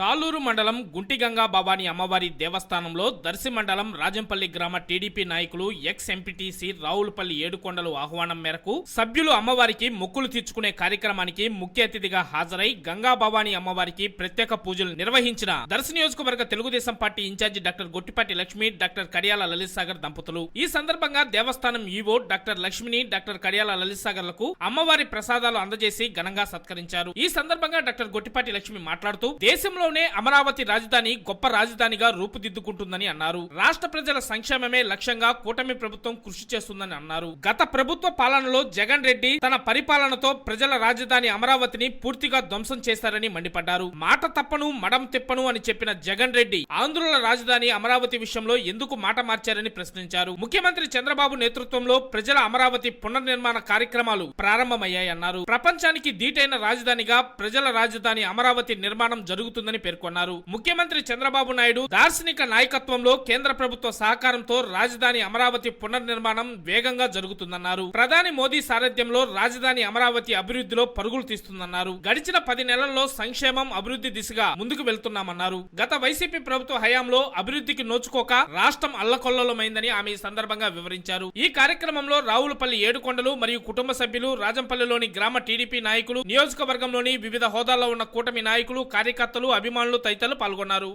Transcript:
తాలూరు మండలం గుంటిగంగా భవానీ అమ్మవారి దేవస్థానంలో దర్శి మండలం రాజంపల్లి గ్రామ టీడీపీ నాయకులు ఎక్స్ ఎంపీటీసీ రావులపల్లి ఏడుకొండలు ఆహ్వానం మేరకు సభ్యులు అమ్మవారికి మొక్కులు తీర్చుకునే కార్యక్రమానికి ముఖ్య అతిథిగా హాజరై గంగా భవానీ అమ్మవారికి ప్రత్యేక పూజలు నిర్వహించిన దర్శి నియోజకవర్గ Telugu Desam party incharge doctor Gottipati Lakshmi doctor Kadiyala Lalit Sagar దంపతులు. ఈ సందర్భంగా దేవస్థానం ఈవో డాక్టర్ లక్ష్మిని డాక్టర్ కడియాల లలిత్ సాగర్లకు అమ్మవారి ప్రసాదాలు అందజేసి ఘనంగా సత్కరించారు. ఈ సందర్భంగా డాక్టర్ గొట్టిపాటి లక్ష్మి మాట్లాడుతూ దేశంలో త్వరలోనే అమరావతి రాజధాని గొప్ప రాజధానిగా రూపుదిద్దుకుంటుందని అన్నారు. రాష్ట్ర ప్రజల సంక్షేమమే లక్ష్యంగా కూటమి ప్రభుత్వం కృషి చేస్తుందని అన్నారు. గత ప్రభుత్వ పాలనలో జగన్ రెడ్డి తన పరిపాలనతో ప్రజల రాజధాని అమరావతిని పూర్తిగా ధ్వంసం చేశారని మండిపడ్డారు. మాట తప్పను మడం తిప్పను అని చెప్పిన జగన్ రెడ్డి ఆంధ్రుల రాజధాని అమరావతి విషయంలో ఎందుకు మాట మార్చారని ప్రశ్నించారు. ముఖ్యమంత్రి చంద్రబాబు నేతృత్వంలో ప్రజల అమరావతి పునర్నిర్మాణ కార్యక్రమాలు ప్రారంభమయ్యాయన్నారు. ప్రపంచానికి దీటైన రాజధానిగా ప్రజల రాజధాని అమరావతి నిర్మాణం జరుగుతుందని పేర్కొన్నారు. ముఖ్యమంత్రి చంద్రబాబు నాయుడు దార్శనిక నాయకత్వంలో కేంద్ర ప్రభుత్వ సహకారంతో రాజధాని అమరావతి పునర్నిర్మాణం వేగంగా జరుగుతుందన్నారు. ప్రధాని మోదీ సారథ్యంలో రాజధాని అమరావతి అభివృద్ధిలో పరుగులు తీస్తుందన్నారు. గడిచిన పది నెలల్లో సంక్షేమం అభివృద్ధి దిశగా ముందుకు వెళ్తున్నామన్నారు. గత వైసీపీ ప్రభుత్వ హయాంలో అభివృద్ధికి నోచుకోక రాష్ట్రం అల్లకొల్లలమైందని ఆమె ఈ సందర్భంగా వివరించారు. ఈ కార్యక్రమంలో రావులపల్లి ఏడుకొండలు మరియు కుటుంబ సభ్యులు రాజంపల్లిలోని గ్రామ టీడీపీ నాయకులు నియోజకవర్గంలోని వివిధ హోదాల్లో ఉన్న కూటమి నాయకులు కార్యకర్తలు అభిమానులు తదితరులు పాల్గొన్నారు.